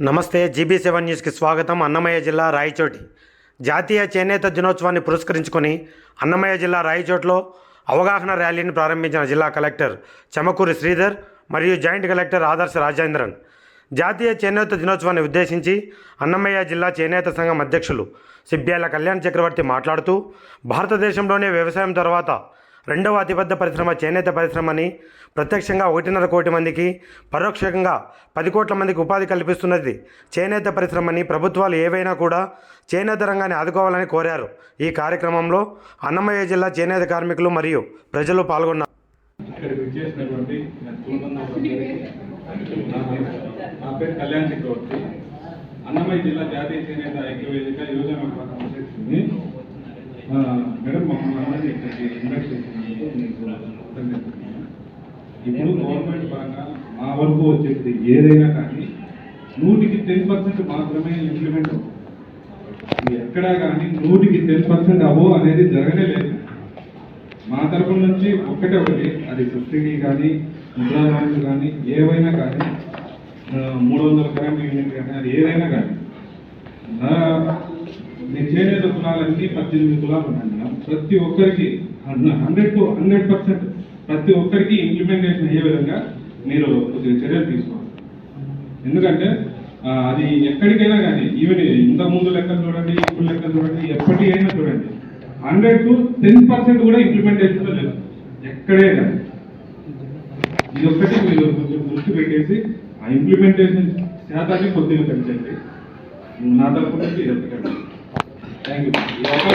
నమస్తే GB seven న్యూస్కి స్వాగతం. అన్నమయ్య జిల్లా రాయచోటి. జాతీయ చేనేత దినోత్సవాన్ని పురస్కరించుకొని అన్నమయ్య జిల్లా రాయచోట్లో అవగాహన ర్యాలీని ప్రారంభించిన జిల్లా కలెక్టర్ చెమకూరి శ్రీధర్ మరియు జాయింట్ కలెక్టర్ ఆదర్శ రాజేంద్రన్. జాతీయ చేనేత దినోత్సవాన్ని ఉద్దేశించి అన్నమయ్య జిల్లా చేనేత సంఘం అధ్యక్షులు సిబ్బ్యాల కళ్యాణ్ చక్రవర్తి మాట్లాడుతూ భారతదేశంలోనే వ్యవసాయం తర్వాత రెండవ అతిపెద్ద పరిశ్రమ చేనేత పరిశ్రమని ప్రత్యక్షంగా ఒకటిన్నర కోటి మందికి పరోక్షంగా పది కోట్ల మందికి ఉపాధి కల్పిస్తున్నది చేనేత పరిశ్రమని ప్రభుత్వాలు ఏవైనా కూడా చేనేత రంగాన్ని ఆదుకోవాలని కోరారు. ఈ కార్యక్రమంలో అన్నమయ్య జిల్లా చేనేత కార్మికులు మరియు ప్రజలు పాల్గొన్నారు. కళ్యాణ్ చక్రవర్తి. అన్నమయ్య జిల్లా జాతీయ చేనేత ఐక్య వేదిక యువజన మేడం ఇన్వైట్ చేసినందుకు మీకు కృతజ్ఞతలు. ఇప్పుడు గవర్నమెంట్ పరంగా మా వరకు వచ్చేది ఏదైనా కానీ నూటికి టెన్ పర్సెంట్ మాత్రమే ఇంప్లిమెంట్ అవుతుంది ఎక్కడా కానీ నూటికి టెన్ పర్సెంట్ అబో అనేది జరగనే లేదు మా తరపు నుంచి ఒక్కటే ఒకటి అది సబ్సిడీ కానీ ముద్రా లోన్స్ కానీ ఏవైనా కానీ మూడు వందల కరెంట్ యూనిట్ కానీ అది ఏదైనా కానీ నేను చేనేత కులాలన్నీ పద్దెనిమిది కులాలు ఉన్నాయి. ప్రతి ఒక్కరికి హండ్రెడ్ టు హండ్రెడ్ పర్సెంట్ ప్రతి ఒక్కరికి ఇంప్లిమెంటేషన్ అయ్యే విధంగా మీరు కొద్దిగా చర్యలు తీసుకోవాలి. ఎందుకంటే అది ఎక్కడికైనా కానీ ఈవెన్ ఇంతకు ముందు లెక్కలు చూడండి ఇప్పుడు లెక్కలు చూడండి ఎప్పటికైనా చూడండి హండ్రెడ్ టు టెన్ పర్సెంట్ కూడా ఇంప్లిమెంటేషన్ లేదు. ఎక్కడే కానీ. ఇది ఒక్కటి మీరు కొంచెం దృష్టి పెట్టేసి ఆ ఇంప్లిమెంటేషన్ శాతాన్ని కొద్దిగా పెంచండి. నా తరపు నుంచి ఇది థ్యాంక్ యూ